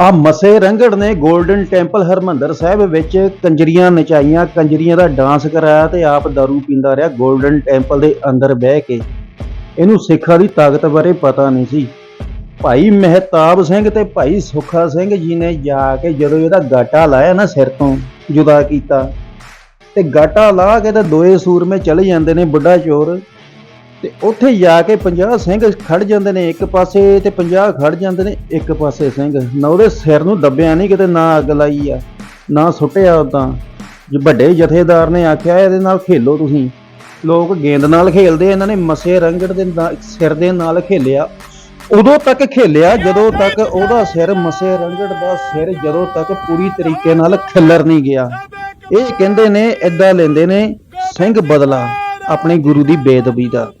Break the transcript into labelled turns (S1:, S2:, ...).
S1: ਆ ਮਸੇ ਰੰਗੜ ਨੇ golden temple Harmandar ਸਾਹਿਬ ਵਿੱਚ ਕੰਜਰੀਆਂ ਨਚਾਈਆਂ, ਕੰਜਰੀਆਂ ਦਾ ਡਾਂਸ ਕਰਾਇਆ ਤੇ ਆਪ दारू ਪੀਂਦਾ ਰਿਹਾ 골ਡਨ ਟੈਂਪਲ ਦੇ ਅੰਦਰ ਬਹਿ ਕੇ। ਇਹਨੂੰ ਸਿੱਖਾਂ ਦੀ ਤਾਕਤ ਬਾਰੇ ਪਤਾ ਨਹੀਂ ਸੀ। ਭਾਈ ਮਹਿਤਾਬ ਸਿੰਘ ਤੇ ਭਾਈ ਸੁਖਾ ਸਿੰਘ ਜੀ ਨੇ ਜਾ ਕੇ ਜਦੋਂ ਇਹਦਾ ਗਾਟਾ ਲਾਇਆ ਨਾ ਸਿਰ ਤੋਂ, ਜੁਦਾ ਕੀਤਾ। ਤੇ ਗਾਟਾ ਲਾ ਕੇ ਤੇ ਦੋਏ ਸੂਰਮੇ ਚਲੇ ਜਾਂਦੇ ਨੇ ਬੁੱਢਾ ਚੋਰ। ਤੇ ਉੱਥੇ ਜਾ ਕੇ 50 ਸਿੰਘ ਖੜ ਜਾਂਦੇ ਨੇ ਇੱਕ ਪਾਸੇ ਤੇ 50 ਖੜ ਜਾਂਦੇ ਨੇ ਇੱਕ ਪਾਸੇ ਸਿੰਘ। ਨਾ ਉਹਦੇ ਸਿਰ ਨੂੰ ਦੱਬਿਆ ਨਹੀਂ ਕਿਤੇ, ਨਾ ਅੱਗ ਲਾਈ ਆ, ਨਾ ਸੁੱਟਿਆ ਉਦਾਂ। ਜੇ ਵੱਡੇ ਜਥੇਦਾਰ ਨੇ ਆਖਿਆ ਇਹਦੇ ਨਾਲ ਖੇਲੋ ਤੁਸੀਂ। ਲੋਕ ਗੇਂਦ ਨਾਲ ਖੇਲਦੇ, ਇਹਨਾਂ ਨੇ ਮਸੇ ਰੰਗੜ ਦੇ ਨਾਲ- ਸਿਰ ਦੇ ਨਾਲ ਖੇਲਿਆ। ਉਦੋਂ ਤੱਕ ਖੇਲਿਆ, ਜਦੋਂ ਤੱਕ ਉਹਦਾ ਸਿਰ ਮਸੇ ਰੰਗੜ ਦਾ ਸਿਰ ਜਦੋਂ ਤੱਕ ਪੂਰੀ ਤਰੀਕੇ ਨਾਲ ਖਿੱਲਰ ਨਹੀਂ ਗਿਆ। ਇਹ ਕਹਿੰਦੇ ਨੇ, ਏਦਾਂ ਲੈਂਦੇ ਨੇ, ਸਿੰਘ ਬਦਲਾ, ਆਪਣੇ ਗੁਰੂ ਦੀ ਬੇਦਬੀ ਦਾ।